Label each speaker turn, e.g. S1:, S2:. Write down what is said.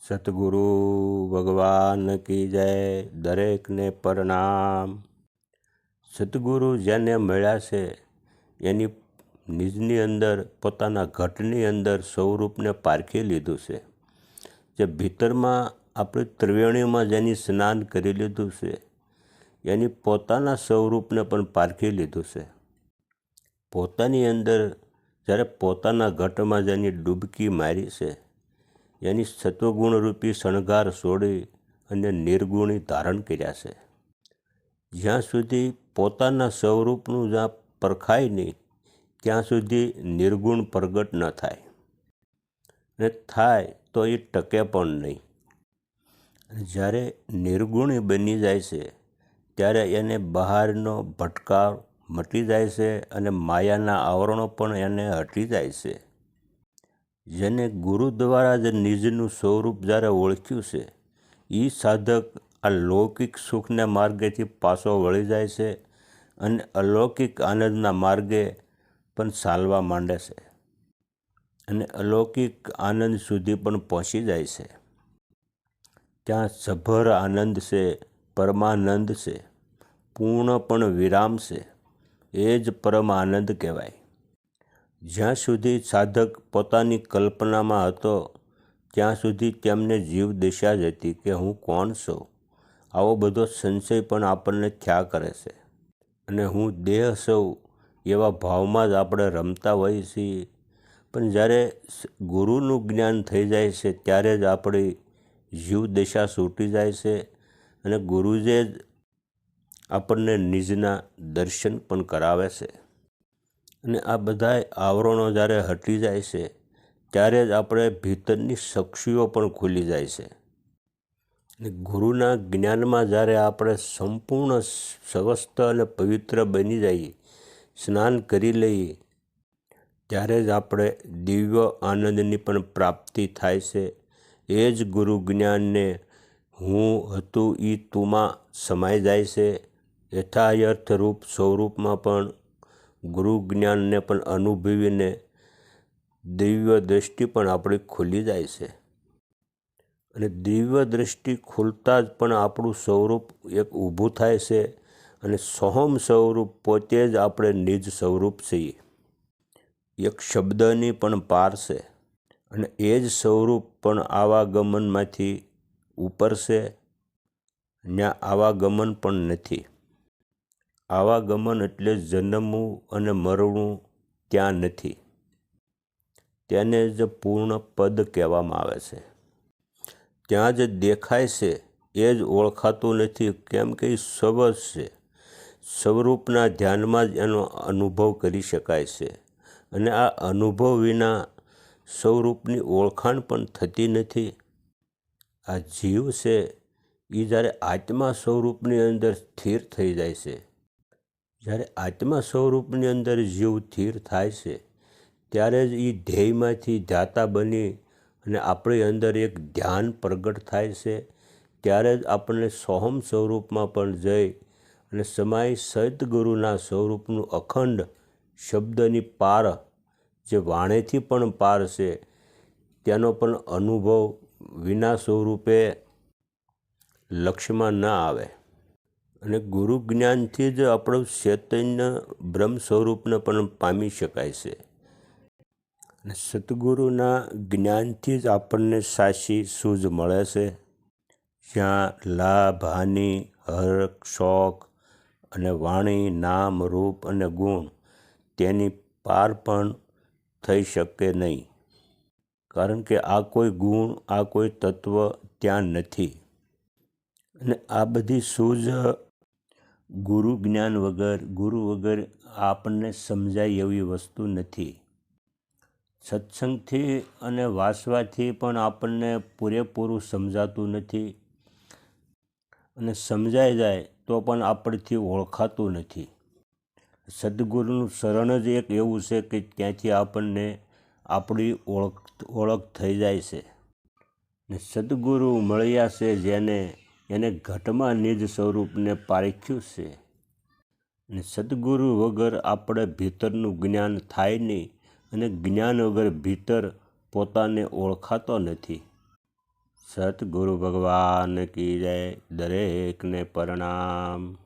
S1: સતગુરુ ભગવાન કી જય દરેકને પ્રણામ સતગુરુ જેને મળ્યા છે એની નિજની અંદર પોતાના ઘટની અંદર સ્વરૂપને પારખી લીધું છે જે ભીતરમાં આપણી ત્રિવેણીમાં જેની સ્નાન કરી લીધું છે એની પોતાના સ્વરૂપને પણ પારખી લીધું છે. પોતાની અંદર જ્યારે પોતાના ઘટમાં જેની ડૂબકી મારી છે, એની સત્વગુણરૂપી શણગાર છોડી અને નિર્ગુણી ધારણ કર્યા છે. જ્યાં સુધી પોતાના સ્વરૂપનું જ્યાં પરખાય નહીં, ત્યાં સુધી નિર્ગુણ પ્રગટ ન થાય. ને થાય તો એ ટકે પણ નહીં. જ્યારે નિર્ગુણી બની જાય છે ત્યારે એને બહારનો ભટકાવ મટી જાય છે અને માયાના આવરણો પણ એને હટી જાય છે. જેને ગુરુ દ્વારા જ નિજનું સ્વરૂપ જ્યારે ઓળખ્યું છે એ સાધક આ લૌકિક સુખના માર્ગેથી પાછો વળી જાય છે અને અલૌકિક આનંદના માર્ગે પણ ચાલવા માંડે છે અને અલૌકિક આનંદ સુધી પણ પહોંચી જાય છે. ત્યાં સભર આનંદ છે પરમાનંદ છે, પૂર્ણ પણ વિરામ છે, એ જ પરમાનંદ કહેવાય. જ્યાં સુધી સાધક પોતાની કલ્પનામાં હતો, ત્યાં સુધી તેમને જીવ દિશા જ હતી કે હું કોણ છું? આવો બધો સંશય પણ આપણને થયા કરે છે. અને હું દેહ સૌ એવા ભાવમાં જ આપણે રમતા હોઈએ છીએ. પણ જ્યારે ગુરુનું જ્ઞાન થઈ જાય છે, ત્યારે જ આપણી જીવ દિશા છૂટી જાય છે અને ગુરુજે જ આપણને નિજના દર્શન પણ કરાવે છે. અને આ બધાય આવરણો જ્યારે હટી જાય છે, ત્યારે જ આપણે ભીતરની શક્તિઓ પણ ખુલી જાય છે. અને ગુરુના જ્ઞાનમાં જ્યારે આપણે સંપૂર્ણ સ્વસ્થ અને પવિત્ર બની જઈએ, સ્નાન કરી લઈએ, ત્યારે જ આપણે દિવ્ય આનંદની પણ પ્રાપ્તિ થાય છે. એ જ ગુરુ જ્ઞાનને હું હતું એ તુમાં સમાઈ જાય છે. યથાયર્થ રૂપ સ્વરૂપમાં પણ ગુરુ જ્ઞાનને પણ અનુભવીને દિવ્ય દ્રષ્ટિ પણ આપણી ખુલી જાય છે. અને દિવ્ય દ્રષ્ટિ ખુલતા જ પણ આપણું સ્વરૂપ એક ઊભું થાય છે અને સોહમ સ્વરૂપ પોતે જ આપણે નિજ સ્વરૂપ છીએ. એક શબ્દની પણ પાર છે અને એ જ સ્વરૂપ પણ આવાગમનમાંથી ઉપર છે ત્યાં આવાગમન પણ નથી. આવાગમન એટલે જન્મવું અને મરવું ત્યાં નથી. તેને જ પૂર્ણ પદ કહેવામાં આવે છે. ત્યાં જે દેખાય છે, એ જ ઓળખાતું નથી. કેમ કે એ સ્વ છે. સ્વરૂપના ધ્યાનમાં જ એનો અનુભવ કરી શકાય છે. અને આ અનુભવ વિના સ્વરૂપની ઓળખાણ પણ થતી નથી. આ જીવ છે એ જ્યારે આત્મા સ્વરૂપની અંદર સ્થિર થઈ જાય છે, જ્યારે આત્મા સ્વરૂપની અંદર જીવ સ્થિર થાય છે, ત્યારે જ એ ધ્યેયમાંથી ધ્યાતા બની અને આપણી અંદર એક ધ્યાન પ્રગટ થાય છે, ત્યારે જ આપણને સોહમ સ્વરૂપમાં પણ જઈ અને સમાય સદગુરુના સ્વરૂપનું અખંડ શબ્દની પાર, જે વાણેથી પણ પાર છે તેનો પણ અનુભવ વિના સ્વરૂપે લક્ષ્યમાં ન આવે. અને ગુરુ જ્ઞાનથી જ આપણું ચૈતન્ય બ્રહ્મ સ્વરૂપને પણ પામી શકાય છે. અને સદગુરુના જ્ઞાનથી જ આપણને સાચી સૂઝ મળે છે. જ્યાં લાભ, હાનિ હર્ક શોખ અને વાણી, નામ, રૂપ અને ગુણ તેની પાર પણ થઈ શકે નહીં. કારણ કે આ કોઈ ગુણ, આ કોઈ તત્વ ત્યાં નથી. અને આ બધી સૂઝ ગુરુ જ્ઞાન વગર, ગુરુ વગર આપણને સમજાય એવી વસ્તુ નથી. સત્સંગથી અને વાસવાથી પણ આપણને પૂરેપૂરું સમજાતું નથી. અને સમજાઈ જાય તો પણ આપણથી ઓળખાતું નથી. સદગુરુનું શરણ જ એક એવું છે કે ત્યાંથી આપણને આપણી ઓળખ ઓળખ થઈ જાય છે. ને સદગુરુ મળ્યા છે જેને, એને ઘટમાં નિજ સ્વરૂપને પારખ્યું છે. ને સદગુરુ વગર આપણે ભીતરનું જ્ઞાન થાય નહીં અને જ્ઞાન વગર ભીતર પોતાને ઓળખાતો નથી. સતગુરુ ભગવાન કી જય દરેકને પ્રણામ.